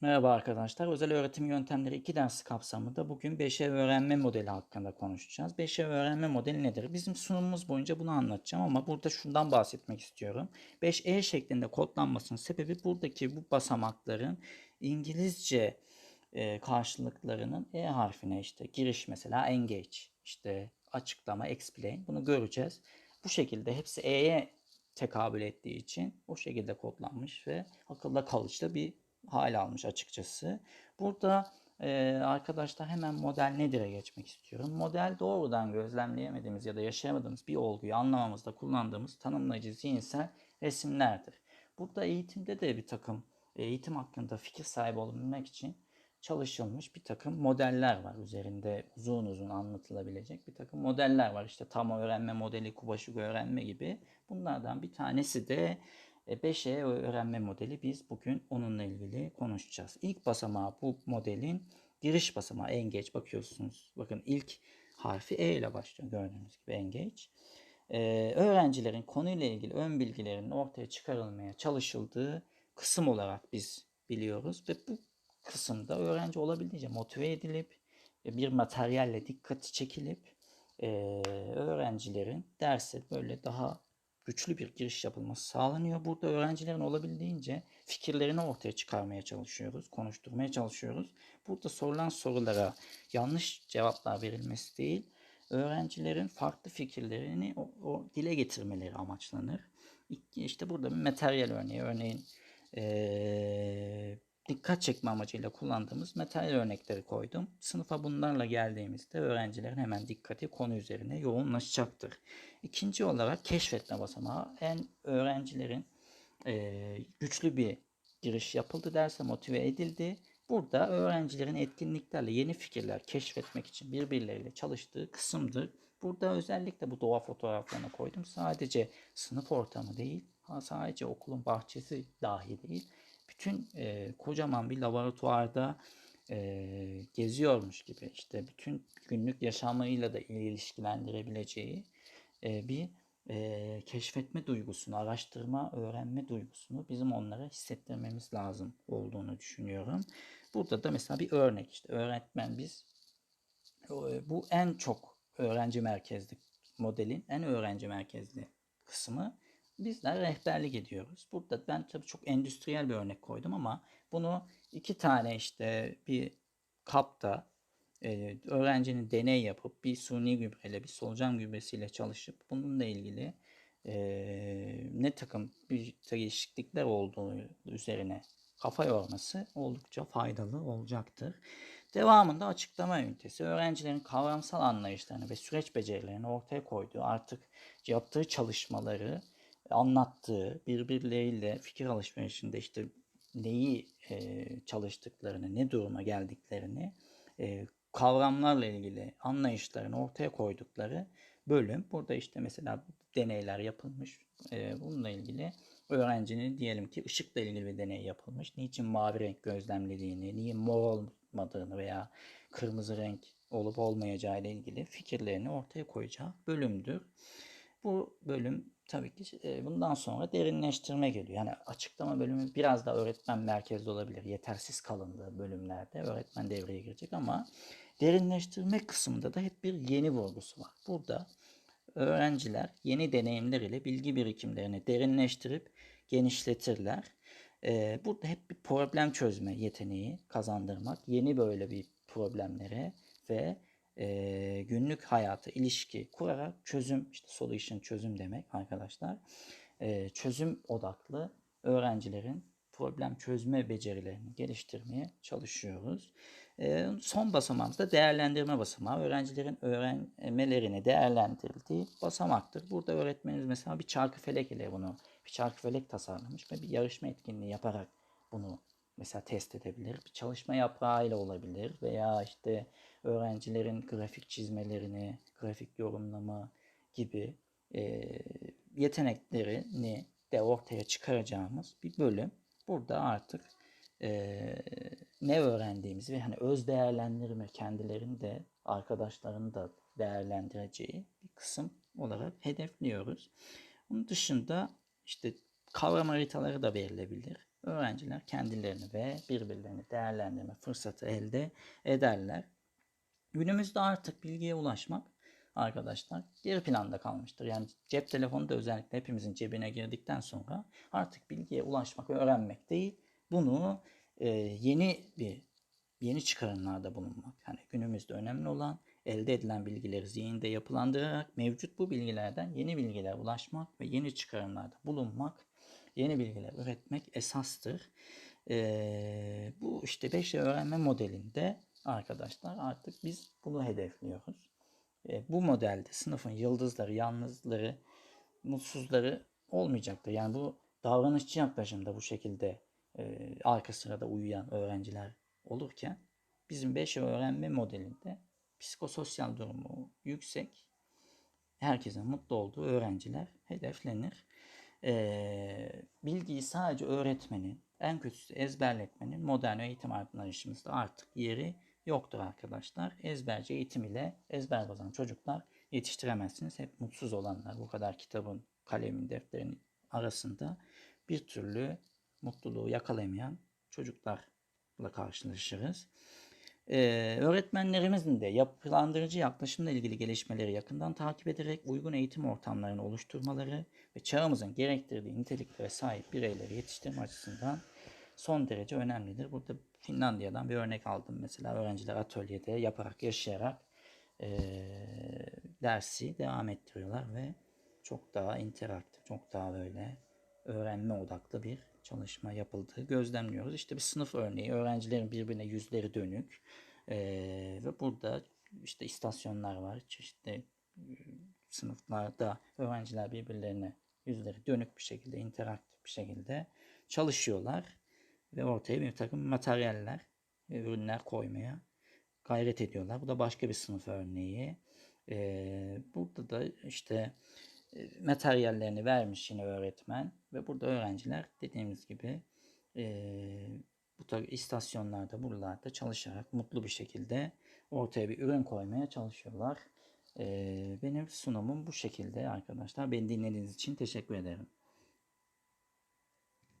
Merhaba arkadaşlar. Özel öğretim yöntemleri 2 ders kapsamında bugün 5 öğrenme modeli hakkında konuşacağız. 5 öğrenme modeli nedir? Bizim sunumumuz boyunca bunu anlatacağım ama burada şundan bahsetmek istiyorum. 5E şeklinde kodlanmasının sebebi buradaki bu basamakların İngilizce e, karşılıklarının E harfine işte giriş mesela engage, işte açıklama, explain bunu göreceğiz. Bu şekilde hepsi E'ye tekabül ettiği için o şekilde kodlanmış ve akılda kalıcı bir hal almış açıkçası. Burada e, arkadaşlar hemen model nedir'e geçmek istiyorum. Model doğrudan gözlemleyemediğimiz ya da yaşayamadığımız bir olguyu anlamamızda kullandığımız tanımlayıcı zihinsel resimlerdir. Burada eğitimde de bir takım eğitim hakkında fikir sahibi olabilmek için çalışılmış bir takım modeller var. Üzerinde uzun uzun anlatılabilecek bir takım modeller var. İşte tam öğrenme modeli, kubaşık öğrenme gibi. Bunlardan bir tanesi de 5E öğrenme modeli. Biz bugün onunla ilgili konuşacağız. İlk basamağı bu modelin giriş basamağı engage bakıyorsunuz. Bakın ilk harfi E ile başlıyor gördüğünüz gibi engage. Ee, öğrencilerin konuyla ilgili ön bilgilerinin ortaya çıkarılmaya çalışıldığı kısım olarak biz biliyoruz ve bu kısımda öğrenci olabildiğince motive edilip bir materyalle dikkati çekilip e, öğrencilerin derse böyle daha güçlü bir giriş yapılması sağlanıyor. Burada öğrencilerin olabildiğince fikirlerini ortaya çıkarmaya çalışıyoruz, konuşturmaya çalışıyoruz. Burada sorulan sorulara yanlış cevaplar verilmesi değil, öğrencilerin farklı fikirlerini o, o dile getirmeleri amaçlanır. İşte burada bir materyal örneği, örneğin ee, dikkat çekme amacıyla kullandığımız materyal örnekleri koydum. Sınıfa bunlarla geldiğimizde öğrencilerin hemen dikkati konu üzerine yoğunlaşacaktır. İkinci olarak keşfetme basamağı en öğrencilerin e, güçlü bir giriş yapıldı derse motive edildi. Burada öğrencilerin etkinliklerle yeni fikirler keşfetmek için birbirleriyle çalıştığı kısımdır. Burada özellikle bu doğa fotoğraflarını koydum. Sadece sınıf ortamı değil, sadece okulun bahçesi dahi değil bütün e, kocaman bir laboratuvarda e, geziyormuş gibi işte bütün günlük yaşamıyla da ilişkilendirebileceği e, bir e, keşfetme duygusunu, araştırma, öğrenme duygusunu bizim onlara hissettirmemiz lazım olduğunu düşünüyorum. Burada da mesela bir örnek işte öğretmen biz bu en çok öğrenci merkezli modelin en öğrenci merkezli kısmı bizler rehberlik ediyoruz. Burada ben tabii çok endüstriyel bir örnek koydum ama bunu iki tane işte bir kapta e, öğrencinin deney yapıp bir suni gübreyle bir solucan gübresiyle çalışıp bununla ilgili e, ne takım bir değişiklikler olduğu üzerine kafa yorması oldukça faydalı olacaktır. Devamında açıklama ünitesi öğrencilerin kavramsal anlayışlarını ve süreç becerilerini ortaya koyduğu artık yaptığı çalışmaları anlattığı, birbirleriyle fikir alışverişinde işte neyi e, çalıştıklarını, ne duruma geldiklerini, e, kavramlarla ilgili anlayışlarını ortaya koydukları bölüm. Burada işte mesela deneyler yapılmış. E, bununla ilgili öğrencinin diyelim ki ışıkla ilgili bir deney yapılmış. Niçin mavi renk gözlemlediğini, niye mor olmadığını veya kırmızı renk olup olmayacağı ile ilgili fikirlerini ortaya koyacağı bölümdür. Bu bölüm tabii ki bundan sonra derinleştirme geliyor. Yani açıklama bölümü biraz da öğretmen merkezli olabilir. Yetersiz kalındığı bölümlerde öğretmen devreye girecek ama derinleştirme kısmında da hep bir yeni vurgusu var. Burada öğrenciler yeni deneyimler ile bilgi birikimlerini derinleştirip genişletirler. Burada hep bir problem çözme yeteneği kazandırmak, yeni böyle bir problemlere ve e, günlük hayatı ilişki kurarak çözüm işte solution çözüm demek arkadaşlar e, çözüm odaklı öğrencilerin problem çözme becerilerini geliştirmeye çalışıyoruz. E, son basamağımız da değerlendirme basamağı. Öğrencilerin öğrenmelerini değerlendirildiği basamaktır. Burada öğretmenimiz mesela bir çarkı felek ile bunu bir çarkı felek tasarlamış ve bir yarışma etkinliği yaparak bunu mesela test edebilir. Bir çalışma yaprağı ile olabilir veya işte öğrencilerin grafik çizmelerini, grafik yorumlama gibi e, yeteneklerini de ortaya çıkaracağımız bir bölüm. Burada artık e, ne öğrendiğimizi ve hani öz değerlendirme kendilerini de arkadaşlarını da değerlendireceği bir kısım olarak hedefliyoruz. Onun dışında işte kavram haritaları da verilebilir öğrenciler kendilerini ve birbirlerini değerlendirme fırsatı elde ederler. Günümüzde artık bilgiye ulaşmak arkadaşlar geri planda kalmıştır. Yani cep telefonu da özellikle hepimizin cebine girdikten sonra artık bilgiye ulaşmak, öğrenmek değil, bunu e, yeni bir yeni çıkarımlarda bulunmak. Yani günümüzde önemli olan elde edilen bilgileri zihinde yapılandırarak mevcut bu bilgilerden yeni bilgiler ulaşmak ve yeni çıkarımlarda bulunmak, yeni bilgiler üretmek esastır. Ee, bu işte 5 öğrenme modelinde arkadaşlar artık biz bunu hedefliyoruz. Ee, bu modelde sınıfın yıldızları, yalnızları, mutsuzları olmayacaktır. Yani bu davranışçı yaklaşımda bu şekilde e, arka sırada uyuyan öğrenciler olurken bizim 5 öğrenme modelinde psikososyal durumu yüksek, herkesin mutlu olduğu öğrenciler hedeflenir. Ee, bilgiyi sadece öğretmenin, en kötüsü ezberletmenin modern eğitim anlayışımızda artık yeri yoktur arkadaşlar. Ezberci eğitim ile ezber bozan çocuklar yetiştiremezsiniz. Hep mutsuz olanlar bu kadar kitabın, kalemin, defterin arasında bir türlü mutluluğu yakalayamayan çocuklarla karşılaşırız. Ee, öğretmenlerimizin de yapılandırıcı yaklaşımla ilgili gelişmeleri yakından takip ederek uygun eğitim ortamlarını oluşturmaları ve çağımızın gerektirdiği niteliklere sahip bireyleri yetiştirme açısından son derece önemlidir. Burada Finlandiya'dan bir örnek aldım. Mesela öğrenciler atölyede yaparak, yaşayarak e, dersi devam ettiriyorlar ve çok daha interaktif, çok daha böyle öğrenme odaklı bir çalışma yapıldığı gözlemliyoruz. İşte bir sınıf örneği öğrencilerin birbirine yüzleri dönük ee, ve burada işte istasyonlar var. Çeşitli e, sınıflarda öğrenciler birbirlerine yüzleri dönük bir şekilde, interaktif bir şekilde çalışıyorlar ve ortaya bir takım materyaller ve ürünler koymaya gayret ediyorlar. Bu da başka bir sınıf örneği. Ee, burada da işte e, materyallerini vermiş yine öğretmen ve burada öğrenciler dediğimiz gibi e, bu tabi istasyonlarda buralarda çalışarak mutlu bir şekilde ortaya bir ürün koymaya çalışıyorlar. E, benim sunumum bu şekilde arkadaşlar. Beni dinlediğiniz için teşekkür ederim.